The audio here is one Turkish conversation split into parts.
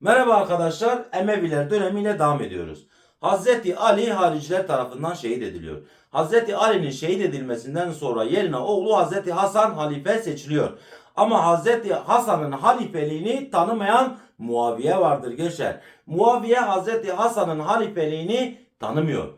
Merhaba arkadaşlar, Emeviler dönemiyle devam ediyoruz. Hazreti Ali hariciler tarafından şehit ediliyor. Hazreti Ali'nin şehit edilmesinden sonra yerine oğlu Hazreti Hasan halife seçiliyor. Ama Hazreti Hasan'ın halifeliğini tanımayan Muaviye vardır gençler. Muaviye Hazreti Hasan'ın halifeliğini tanımıyor.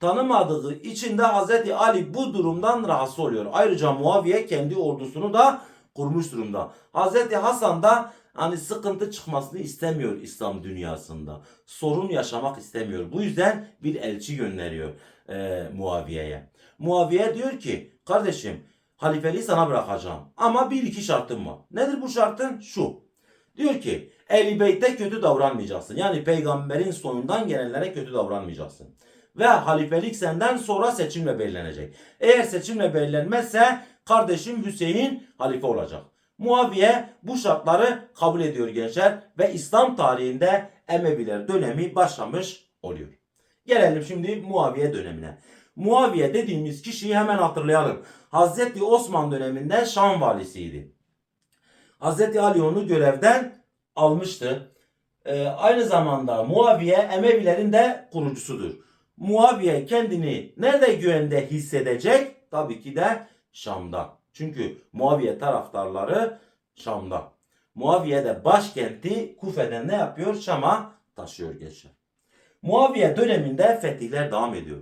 Tanımadığı için de Hazreti Ali bu durumdan rahatsız oluyor. Ayrıca Muaviye kendi ordusunu da kurmuş durumda. Hazreti Hasan da hani sıkıntı çıkmasını istemiyor İslam dünyasında. Sorun yaşamak istemiyor. Bu yüzden bir elçi gönderiyor e, Muaviye'ye. Muaviye diyor ki kardeşim halifeliği sana bırakacağım ama bir iki şartım var. Nedir bu şartın? Şu. Diyor ki Ehl-i Beyt'e kötü davranmayacaksın. Yani peygamberin soyundan gelenlere kötü davranmayacaksın. Ve halifelik senden sonra seçimle belirlenecek. Eğer seçimle belirlenmezse kardeşim Hüseyin halife olacak. Muaviye bu şartları kabul ediyor gençler ve İslam tarihinde Emeviler dönemi başlamış oluyor. Gelelim şimdi Muaviye dönemine. Muaviye dediğimiz kişiyi hemen hatırlayalım. Hazreti Osman döneminde Şam valisiydi. Hazreti Ali onu görevden almıştı. Ee, aynı zamanda Muaviye Emevilerin de kurucusudur. Muaviye kendini nerede güvende hissedecek? Tabii ki de Şam'da. Çünkü Muaviye taraftarları Şam'da. Muaviye de başkenti Kufe'den ne yapıyor? Şam'a taşıyor geçer. Muaviye döneminde fetihler devam ediyor.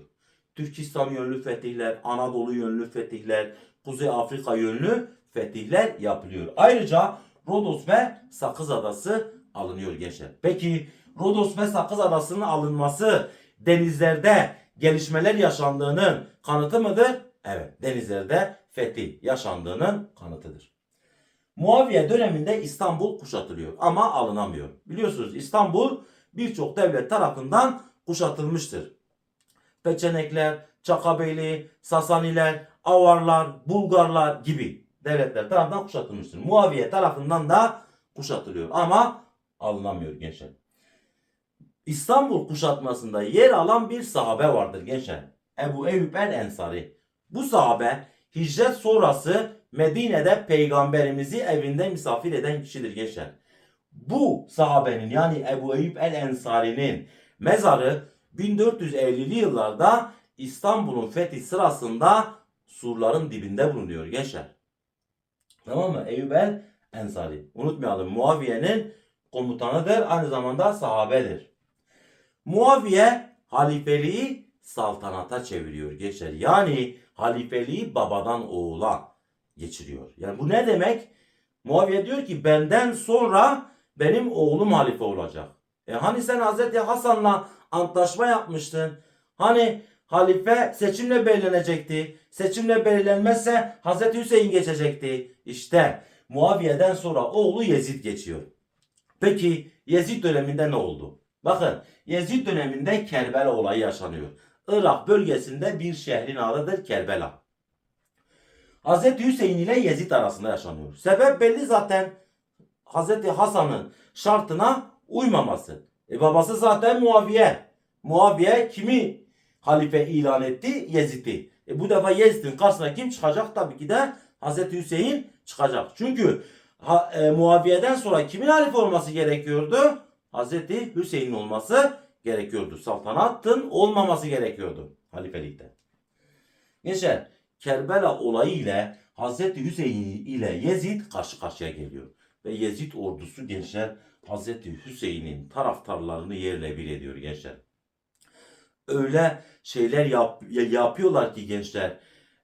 Türkistan yönlü fetihler, Anadolu yönlü fetihler, Kuzey Afrika yönlü fetihler yapılıyor. Ayrıca Rodos ve Sakız Adası alınıyor gençler. Peki Rodos ve Sakız Adası'nın alınması denizlerde gelişmeler yaşandığının kanıtı mıdır? Evet, denizlerde fetih yaşandığının kanıtıdır. Muaviye döneminde İstanbul kuşatılıyor ama alınamıyor. Biliyorsunuz İstanbul birçok devlet tarafından kuşatılmıştır. Peçenekler, Çakabeyli, Sasaniler, Avarlar, Bulgarlar gibi devletler tarafından kuşatılmıştır. Muaviye tarafından da kuşatılıyor ama alınamıyor gençler. İstanbul kuşatmasında yer alan bir sahabe vardır gençler. Ebu Eyyub el Ensari. Bu sahabe hicret sonrası Medine'de peygamberimizi evinde misafir eden kişidir gençler. Bu sahabenin yani Ebu Eyyub el Ensari'nin mezarı 1450'li yıllarda İstanbul'un fethi sırasında surların dibinde bulunuyor gençler. Tamam mı? Eyyub el Ensari. Unutmayalım Muaviye'nin komutanıdır. Aynı zamanda sahabedir. Muaviye halifeliği saltanata çeviriyor gençler. Yani halifeliği babadan oğula geçiriyor. Yani bu ne demek? Muaviye diyor ki benden sonra benim oğlum halife olacak. E hani sen Hazreti Hasan'la antlaşma yapmıştın? Hani halife seçimle belirlenecekti. Seçimle belirlenmezse Hazreti Hüseyin geçecekti. İşte Muaviye'den sonra oğlu Yezid geçiyor. Peki Yezid döneminde ne oldu? Bakın Yezid döneminde Kerbela olayı yaşanıyor. Irak bölgesinde bir şehrin adıdır Kerbela. Hazreti Hüseyin ile Yezid arasında yaşanıyor. Sebep belli zaten. Hazreti Hasan'ın şartına uymaması. E babası zaten Muaviye. Muaviye kimi halife ilan etti? Yezid'i. E bu defa Yezid'in karşısına kim çıkacak? Tabii ki de Hazreti Hüseyin çıkacak. Çünkü ha, e, Muaviye'den sonra kimin halife olması gerekiyordu? Hazreti Hüseyin olması gerekiyordu. Saltanatın olmaması gerekiyordu halifelikte. Gençler Kerbela olayı ile Hazreti Hüseyin ile Yezid karşı karşıya geliyor. Ve Yezid ordusu gençler Hazreti Hüseyin'in taraftarlarını yerle bir ediyor gençler. Öyle şeyler yap, yapıyorlar ki gençler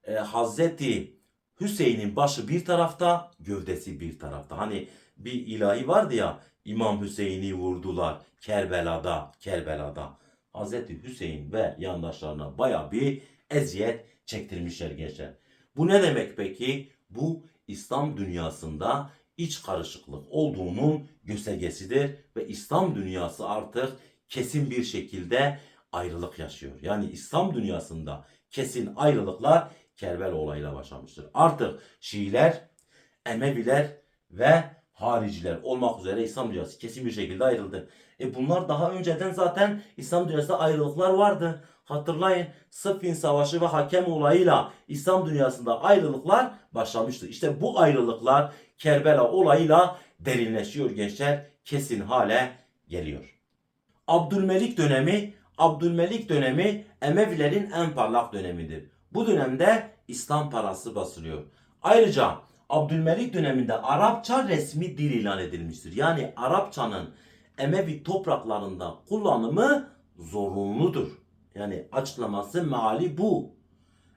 e, Hazreti Hüseyin'in başı bir tarafta gövdesi bir tarafta. Hani bir ilahi vardı ya İmam Hüseyin'i vurdular Kerbela'da, Kerbela'da. Hazreti Hüseyin ve yandaşlarına baya bir eziyet çektirmişler gençler. Bu ne demek peki? Bu İslam dünyasında iç karışıklık olduğunun göstergesidir ve İslam dünyası artık kesin bir şekilde ayrılık yaşıyor. Yani İslam dünyasında kesin ayrılıklar Kerbela olayıyla başlamıştır. Artık Şiiler, Emeviler ve hariciler olmak üzere İslam dünyası kesin bir şekilde ayrıldı. E bunlar daha önceden zaten İslam dünyasında ayrılıklar vardı. Hatırlayın Sıffin Savaşı ve hakem olayıyla İslam dünyasında ayrılıklar başlamıştı. İşte bu ayrılıklar Kerbela olayıyla derinleşiyor gençler. Kesin hale geliyor. Abdülmelik dönemi, Abdülmelik dönemi Emevilerin en parlak dönemidir. Bu dönemde İslam parası basılıyor. Ayrıca Abdülmelik döneminde Arapça resmi dil ilan edilmiştir. Yani Arapçanın Emevi topraklarında kullanımı zorunludur. Yani açıklaması meali bu.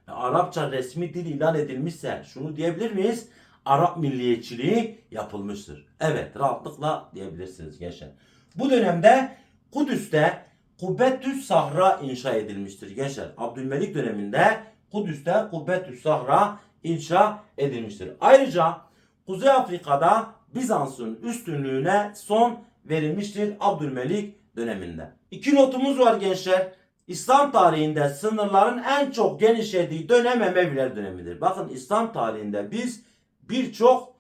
E, Arapça resmi dil ilan edilmişse şunu diyebilir miyiz? Arap milliyetçiliği yapılmıştır. Evet rahatlıkla diyebilirsiniz gençler. Bu dönemde Kudüs'te Kubbetüs Sahra inşa edilmiştir gençler. Abdülmelik döneminde Kudüs'te Kubbetüs Sahra inşa edilmiştir. Ayrıca Kuzey Afrika'da Bizans'ın üstünlüğüne son verilmiştir Abdülmelik döneminde. İki notumuz var gençler. İslam tarihinde sınırların en çok genişlediği dönem Emeviler dönemidir. Bakın İslam tarihinde biz birçok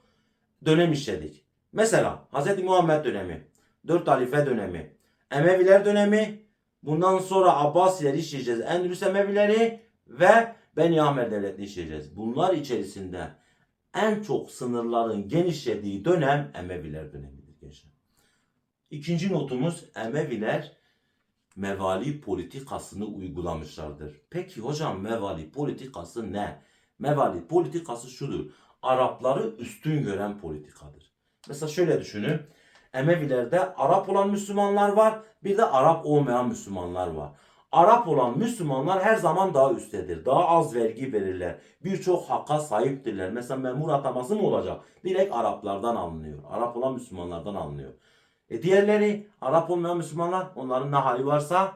dönem işledik. Mesela Hz. Muhammed dönemi, Dört Halife dönemi, Emeviler dönemi, bundan sonra Abbasileri işleyeceğiz. Endülüs Emevileri ve Beni Ahmed Devleti'ni. Bunlar içerisinde en çok sınırların genişlediği dönem Emeviler dönemidir gençler. İkinci notumuz Emeviler mevali politikasını uygulamışlardır. Peki hocam mevali politikası ne? Mevali politikası şudur. Arapları üstün gören politikadır. Mesela şöyle düşünün. Emevilerde Arap olan Müslümanlar var, bir de Arap olmayan Müslümanlar var. Arap olan Müslümanlar her zaman daha üsttedir. Daha az vergi verirler. Birçok hakka sahiptirler. Mesela memur ataması mı olacak? Direkt Araplardan alınıyor. Arap olan Müslümanlardan alınıyor. E diğerleri Arap olmayan Müslümanlar onların ne hali varsa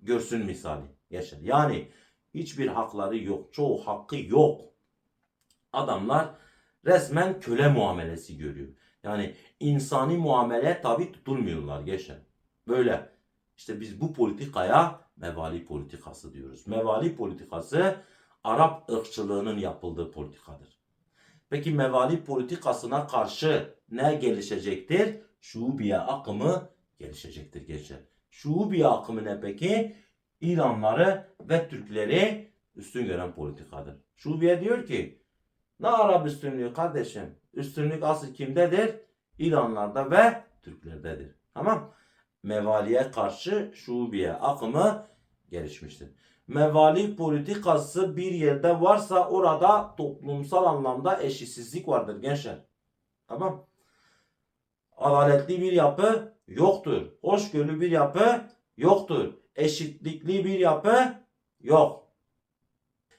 görsün misali. Yaşar. Yani hiçbir hakları yok. Çoğu hakkı yok. Adamlar resmen köle muamelesi görüyor. Yani insani muamele tabi tutulmuyorlar geçen. Böyle. İşte biz bu politikaya mevali politikası diyoruz. Mevali politikası Arap ırkçılığının yapıldığı politikadır. Peki mevali politikasına karşı ne gelişecektir? Şubiye akımı gelişecektir gençler. Şubiye akımı ne peki? İranları ve Türkleri üstün gören politikadır. Şubiye diyor ki ne Arap üstünlüğü kardeşim? Üstünlük asıl kimdedir? İranlarda ve Türklerdedir. Tamam. Mevaliye karşı şubiye akımı gelişmiştir. Mevali politikası bir yerde varsa orada toplumsal anlamda eşitsizlik vardır gençler. Tamam. Adaletli bir yapı yoktur. Hoşgörülü bir yapı yoktur. Eşitlikli bir yapı yok.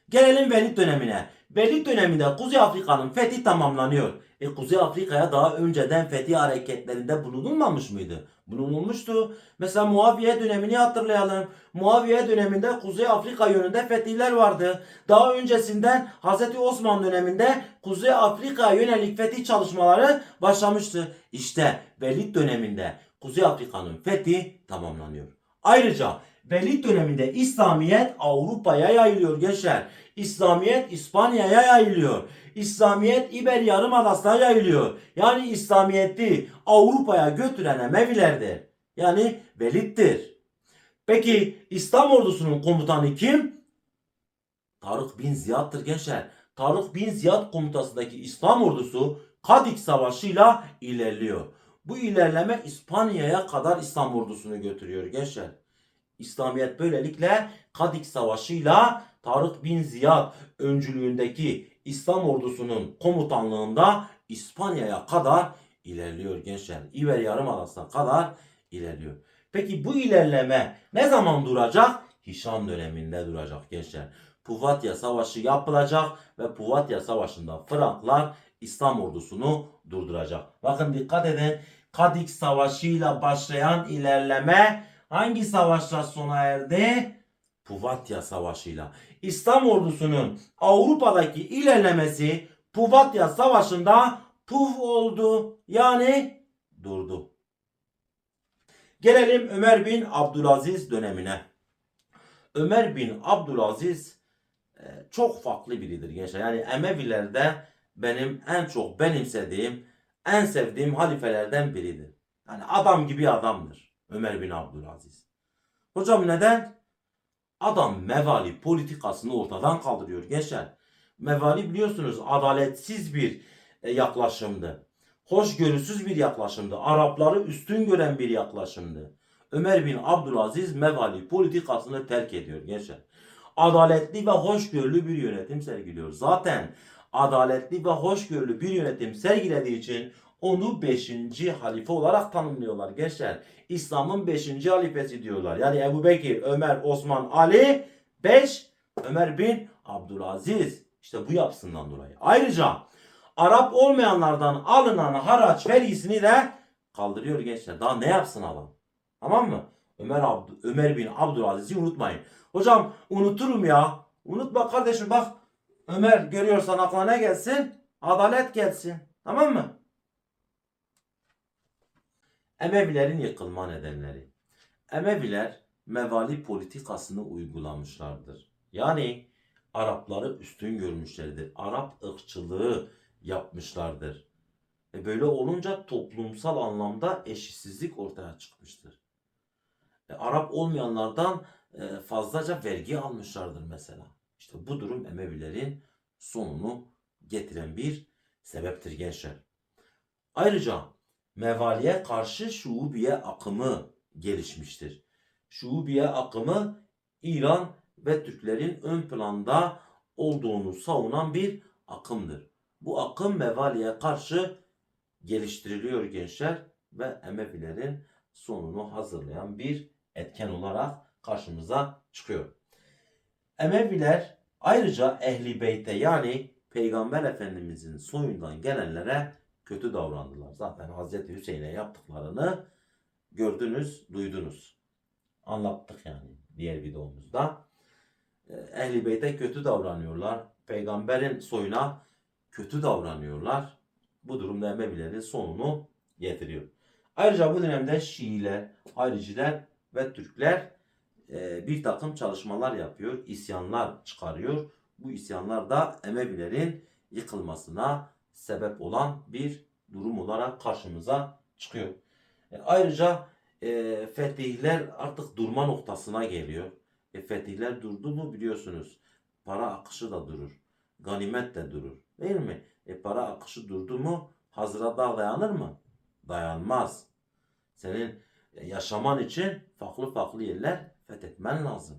Gelelim Velid dönemine. Velid döneminde Kuzey Afrika'nın fethi tamamlanıyor. E Kuzey Afrika'ya daha önceden fethi hareketlerinde bulunulmamış mıydı? Bulunulmuştu. Mesela Muaviye dönemini hatırlayalım. Muaviye döneminde Kuzey Afrika yönünde fetihler vardı. Daha öncesinden Hz. Osman döneminde Kuzey Afrika'ya yönelik fetih çalışmaları başlamıştı. İşte Velid döneminde Kuzey Afrika'nın fethi tamamlanıyor. Ayrıca Velid döneminde İslamiyet Avrupa'ya yayılıyor gençler. İslamiyet İspanya'ya yayılıyor. İslamiyet İber Yarımadası'na yayılıyor. Yani İslamiyet'i Avrupa'ya götüren Emevilerdir. Yani Velid'dir. Peki İslam ordusunun komutanı kim? Tarık bin Ziyad'dır gençler. Tarık bin Ziyad komutasındaki İslam ordusu Kadik Savaşı'yla ilerliyor. Bu ilerleme İspanya'ya kadar İslam ordusunu götürüyor gençler. İslamiyet böylelikle Kadik Savaşı'yla Tarık bin Ziyad öncülüğündeki İslam ordusunun komutanlığında İspanya'ya kadar ilerliyor gençler. İber Yarımadası'na kadar ilerliyor. Peki bu ilerleme ne zaman duracak? Hişam döneminde duracak gençler. Puvatya Savaşı yapılacak ve Puvatya Savaşı'nda Franklar İslam ordusunu durduracak. Bakın dikkat edin. Kadik Savaşı'yla başlayan ilerleme hangi savaşla sona erdi? Puvatya Savaşı'yla. İslam ordusunun Avrupa'daki ilerlemesi Puvatya Savaşı'nda puf oldu. Yani durdu. Gelelim Ömer bin Abdülaziz dönemine. Ömer bin Abdülaziz e, çok farklı biridir gençler. Yani Emevilerde benim en çok benimsediğim, en sevdiğim halifelerden biridir. Yani adam gibi adamdır Ömer bin Abdülaziz. Hocam neden? Adam mevali politikasını ortadan kaldırıyor gençler. Mevali biliyorsunuz adaletsiz bir e, yaklaşımdı. hoşgörüsüz bir yaklaşımdı. Arapları üstün gören bir yaklaşımdı. Ömer bin Abdülaziz mevali politikasını terk ediyor gençler. Adaletli ve hoşgörülü bir yönetim sergiliyor. Zaten adaletli ve hoşgörülü bir yönetim sergilediği için onu 5. halife olarak tanımlıyorlar gençler. İslam'ın 5. halifesi diyorlar. Yani Ebu Bekir, Ömer, Osman, Ali 5 Ömer bin Abdülaziz. İşte bu yapısından dolayı. Ayrıca Arap olmayanlardan alınan haraç vergisini de kaldırıyor gençler. Daha ne yapsın adam? Tamam mı? Ömer, Abd Ömer bin Abdülaziz'i unutmayın. Hocam unuturum ya. Unutma kardeşim bak. Ömer görüyorsan aklına ne gelsin? Adalet gelsin. Tamam mı? Emevilerin yıkılma nedenleri. Emeviler mevali politikasını uygulamışlardır. Yani Arapları üstün görmüşlerdir. Arap ırkçılığı yapmışlardır. E böyle olunca toplumsal anlamda eşitsizlik ortaya çıkmıştır. E, Arap olmayanlardan e, fazlaca vergi almışlardır mesela. İşte bu durum Emevilerin sonunu getiren bir sebeptir gençler. Ayrıca Mevaliye karşı Şuubiye akımı gelişmiştir. Şuubiye akımı İran ve Türklerin ön planda olduğunu savunan bir akımdır. Bu akım Mevaliye karşı geliştiriliyor gençler ve Emevilerin sonunu hazırlayan bir etken olarak karşımıza çıkıyor. Emeviler ayrıca Ehli Beyt'e yani Peygamber Efendimizin soyundan gelenlere kötü davrandılar. Zaten Hazreti Hüseyin'e yaptıklarını gördünüz, duydunuz. Anlattık yani diğer videomuzda. Ee, Ehli Beyt'e kötü davranıyorlar. Peygamberin soyuna kötü davranıyorlar. Bu durumda Emevilerin sonunu getiriyor. Ayrıca bu dönemde Şiiler, Hariciler ve Türkler e, bir takım çalışmalar yapıyor, isyanlar çıkarıyor. Bu isyanlar da Emevilerin yıkılmasına sebep olan bir durum olarak karşımıza çıkıyor. E, ayrıca e, fetihler artık durma noktasına geliyor. E, fetihler durdu mu biliyorsunuz para akışı da durur. Ganimet de durur. Değil mi? E, para akışı durdu mu hazıra dayanır mı? Dayanmaz. Senin e, yaşaman için farklı farklı yerler fethetmen lazım.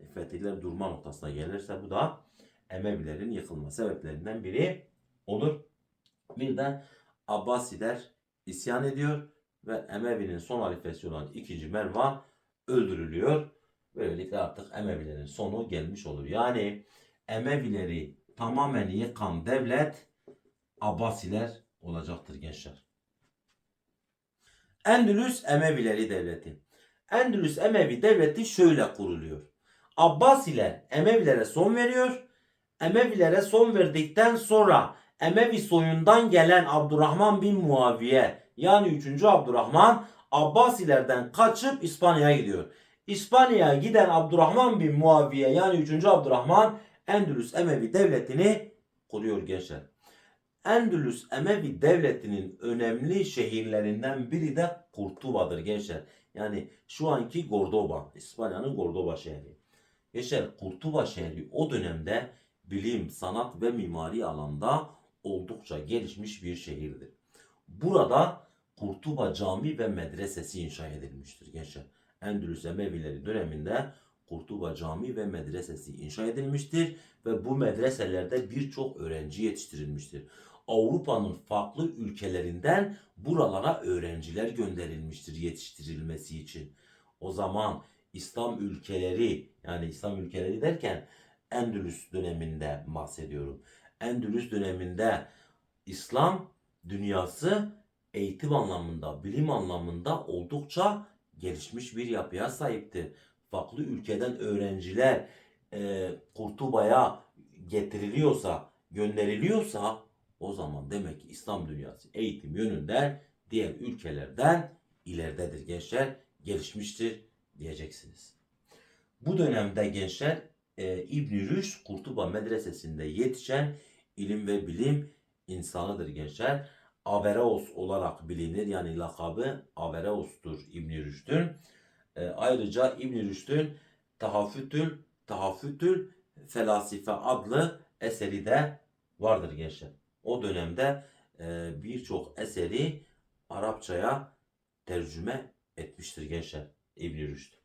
E, fetihler durma noktasına gelirse bu da Emevilerin yıkılma sebeplerinden biri olur. Bir de Abbasiler isyan ediyor ve Emevi'nin son halifesi olan 2. Mervan öldürülüyor. Böylelikle artık Emevilerin sonu gelmiş olur. Yani Emevileri tamamen yıkan devlet Abbasiler olacaktır gençler. Endülüs Emevileri Devleti. Endülüs Emevi Devleti şöyle kuruluyor. Abbasiler Emevilere son veriyor. Emevilere son verdikten sonra Emevi soyundan gelen Abdurrahman bin Muaviye yani 3. Abdurrahman Abbasilerden kaçıp İspanya'ya gidiyor. İspanya'ya giden Abdurrahman bin Muaviye yani 3. Abdurrahman Endülüs Emevi Devleti'ni kuruyor gençler. Endülüs Emevi Devleti'nin önemli şehirlerinden biri de Kurtuba'dır gençler. Yani şu anki Cordoba, İspanya'nın Cordoba şehri. Gençler Kurtuba şehri o dönemde bilim, sanat ve mimari alanda oldukça gelişmiş bir şehirdir. Burada Kurtuba Cami ve Medresesi inşa edilmiştir gençler. Endülüs Emevileri döneminde Kurtuba Cami ve Medresesi inşa edilmiştir ve bu medreselerde birçok öğrenci yetiştirilmiştir. Avrupa'nın farklı ülkelerinden buralara öğrenciler gönderilmiştir yetiştirilmesi için. O zaman İslam ülkeleri yani İslam ülkeleri derken Endülüs döneminde bahsediyorum. Endülüs döneminde İslam dünyası eğitim anlamında, bilim anlamında oldukça gelişmiş bir yapıya sahipti. Farklı ülkeden öğrenciler e, Kurtuba'ya getiriliyorsa, gönderiliyorsa o zaman demek ki İslam dünyası eğitim yönünden diğer ülkelerden ileridedir gençler, gelişmiştir diyeceksiniz. Bu dönemde gençler e, İbn-i Rüşd Kurtuba Medresesi'nde yetişen ilim ve bilim insanıdır gençler. Averroes olarak bilinir yani lakabı Averroes'tur İbn-i Rüşd'ün. E, ayrıca İbn-i Rüşd'ün Tahafütül Tahafütül Felasife adlı eseri de vardır gençler. O dönemde e, birçok eseri Arapçaya tercüme etmiştir gençler İbn Rüşd.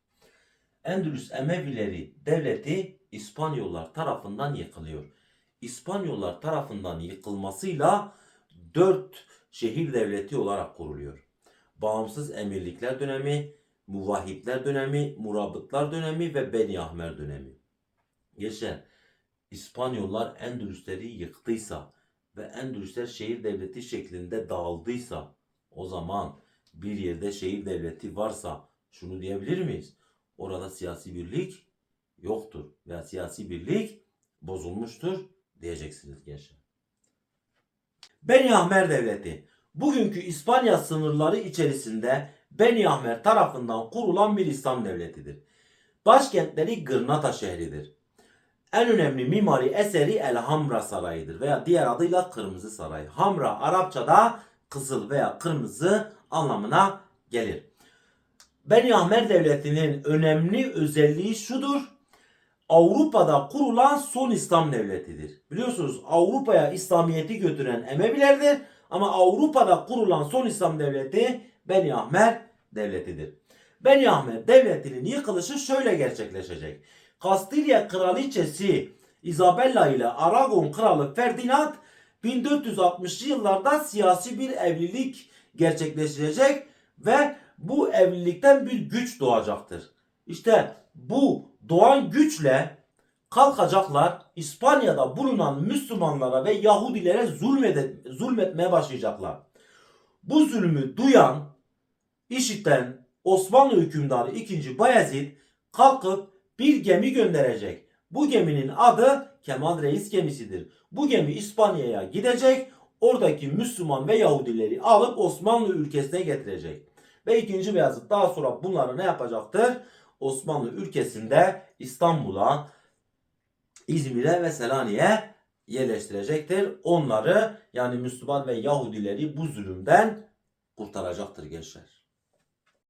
Endülüs Emevileri devleti İspanyollar tarafından yıkılıyor. İspanyollar tarafından yıkılmasıyla dört şehir devleti olarak kuruluyor. Bağımsız emirlikler dönemi, muvahhidler dönemi, murabıtlar dönemi ve Beni Ahmer dönemi. Gençler, İspanyollar Endülüsleri yıktıysa ve Endülüsler şehir devleti şeklinde dağıldıysa o zaman bir yerde şehir devleti varsa şunu diyebilir miyiz? Orada siyasi birlik yoktur veya siyasi birlik bozulmuştur diyeceksiniz gençler. Beni Ahmer Devleti bugünkü İspanya sınırları içerisinde Beni Ahmer tarafından kurulan bir İslam devletidir. Başkentleri Gırnata şehridir. En önemli mimari eseri El Hamra Sarayı'dır veya diğer adıyla Kırmızı Saray. Hamra Arapçada kızıl veya kırmızı anlamına gelir. Beni Ahmer Devleti'nin önemli özelliği şudur. Avrupa'da kurulan son İslam devletidir. Biliyorsunuz Avrupa'ya İslamiyet'i götüren Emevilerdir ama Avrupa'da kurulan son İslam devleti Beni Ahmer Devleti'dir. Beni Ahmer Devleti'nin yıkılışı şöyle gerçekleşecek. Kastilya Kraliçesi Isabella ile Aragon Kralı Ferdinand 1460'lı yıllarda siyasi bir evlilik gerçekleştirecek ve bu evlilikten bir güç doğacaktır. İşte bu doğan güçle kalkacaklar İspanya'da bulunan Müslümanlara ve Yahudilere zulmede, zulmetmeye başlayacaklar. Bu zulmü duyan, işiten Osmanlı hükümdarı 2. Bayezid kalkıp bir gemi gönderecek. Bu geminin adı Kemal Reis gemisidir. Bu gemi İspanya'ya gidecek. Oradaki Müslüman ve Yahudileri alıp Osmanlı ülkesine getirecek. Ve 2. Beyazıt daha sonra bunları ne yapacaktır? Osmanlı ülkesinde İstanbul'a, İzmir'e ve Selanik'e yerleştirecektir. Onları yani Müslüman ve Yahudileri bu zulümden kurtaracaktır gençler.